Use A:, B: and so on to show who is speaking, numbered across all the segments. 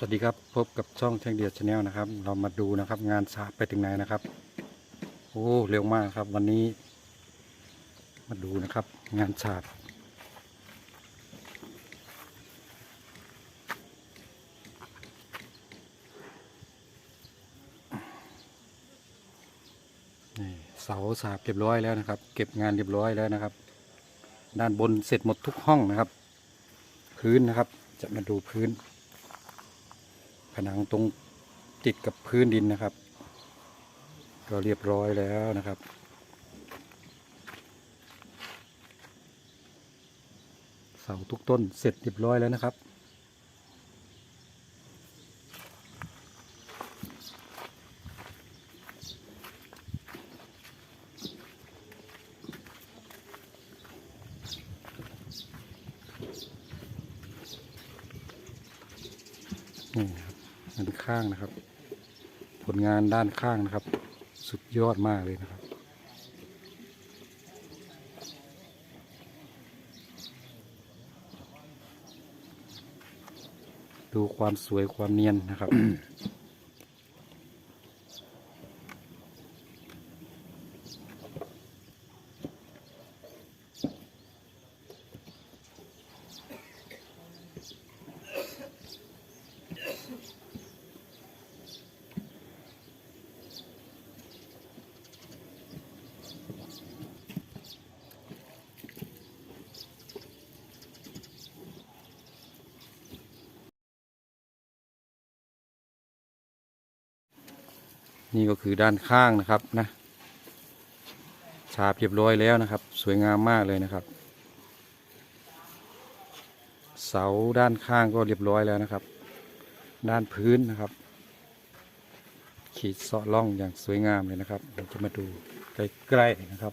A: สวัสดีครับพบกับช่องแทงเดียดชาแนลนะครับ เรามาดูนะครับ งานสาบไปถึงไหนนะครับ โอ้เร็วมากครับ วันนี้ มาดูนะครับ งานฉาบนี่เสาสาบเรียบร้อยแล้วนะครับ เก็บงานเรียบร้อยแล้วนะครับ ด้านบนเสร็จหมดทุกห้องนะครับ พื้นนะครับ จะมาดูพื้น นังตรงติดกับพื้นดินนะครับ ก็เรียบร้อยแล้วนะครับเสาทุกต้นเสร็จเรียบร้อยแล้วนะครับนี่นะครับ ด้านข้างนะครับ ผลงานด้านข้างนะครับ สุดยอดมากเลยนะครับ ดูความสวยความเนียนนะครับ นี่ก็คือด้านข้างนะครับนะฉาบเรียบร้อยแล้วนะครับ สวยงามมากเลยนะครับ เสาด้านข้างก็เรียบร้อยแล้วนะครับ ด้านพื้นนะครับ ขีดเสาะล่องอย่างสวยงามเลยนะครับเราจะมาดูใกล้ๆนะครับ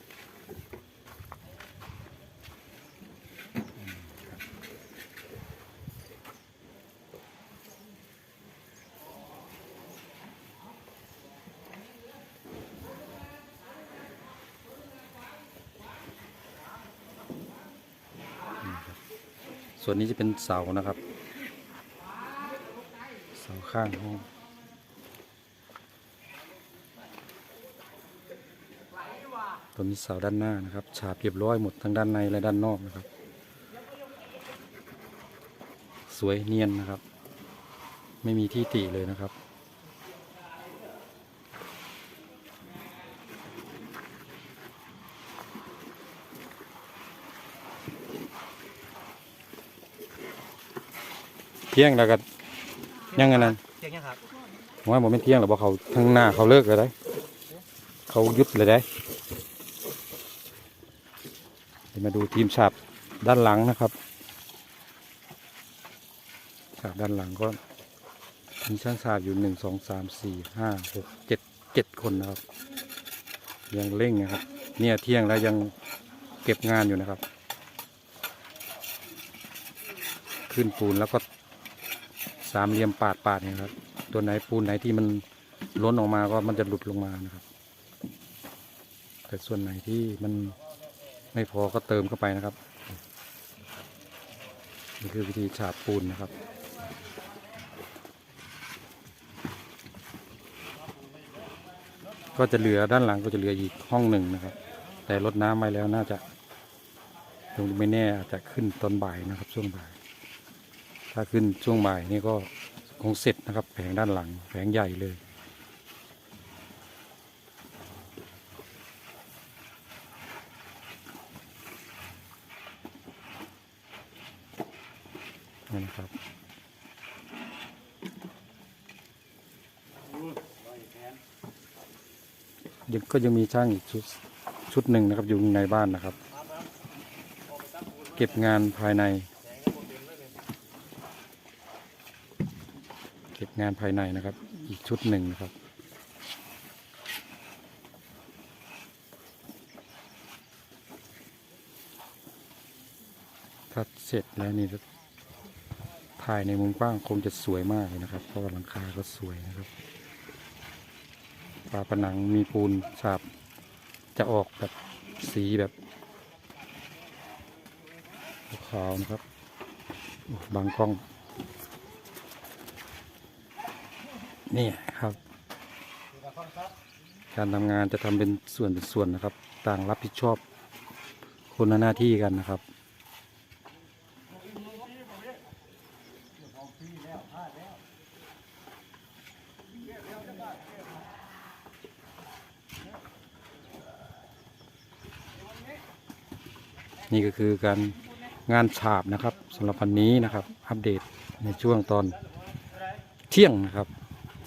A: ส่วนนี้จะเป็นเสานะครับ เสาข้างห้องตัวนี้เสาด้านหน้านะครับ ฉาบเรียบร้อยหมดทั้งด้านในและด้านนอกนะครับ สวยเนียนนะครับ ไม่มีที่ติเลยนะครับ ที่ยงแล้วก็ยังไงนั้น
B: เที่ยงยังครับ
A: ผมว่าผมไม่เที่ยงหรอกเพราะเขาทางหน้าเขาเลิกเลยได้เขาหยุดเลยได้เดี๋ยวมาดูทีมฉาบด้านหลังนะครับฉาบด้านหลังก็มีช่างฉาบอยู่หนึ่งสองสามสี่ห้าหกเจ็ดเจ็ดคนนะครับ ยังเร่งนะครับ เนี่ยเที่ยงแล้วยังเก็บงานอยู่นะครับ ขึ้นปูนแล้วก็ สามเหลี่ยมปาดปาดๆเนี่ยครับ ตัวไหนปูนไหนที่มันล้นออกมาก็มันจะหลุดลงมานะครับ แต่ส่วนไหนที่มันไม่พอก็เติมเข้าไปนะครับ นี่คือวิธีฉาบปูนนะครับก็จะเหลือด้านหลังก็จะเหลืออีกห้องหนึ่งนะครับ แต่รดน้ำไปแล้วน่าจะตรงไม่แน่อาจจะขึ้นตอนบ่ายนะครับช่วงบ่าย ถ้าขึ้นช่วงบ่ายนี่ก็คงเสร็จนะครับแผงด้านหลังแผงใหญ่เลยนี่นะครับยังก็ยังมีช่างอีกชุดชุดหนึ่งนะครับอยู่ในบ้านนะครับ เก็บงานภายใน เก็บ งานภายในนะครับ อีกชุดหนึ่งนะครับ ถ้าเสร็จแล้วนี่จะถ่ายในมุมกว้างคงจะสวยมากเลยนะครับ เพราะหลังคาก็สวยนะครับฝาผนังมีปูนฉาบจะออกแบบสีแบบขาวนะครับบางกล้อง นี่ครับ การทำงานจะทำเป็นส่วนเป็นส่วนนะครับ ต่างรับผิดชอบคนละหน้าที่กันนะครับนี่ก็คือการงานฉาบนะครับสำหรับวันนี้นะครับ อัปเดตในช่วงตอนเที่ยงนะครับ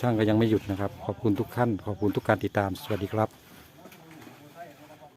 A: ช่างก็ยังไม่หยุดนะครับ ขอบคุณทุกท่าน ขอบคุณทุกการติดตาม สวัสดีครับ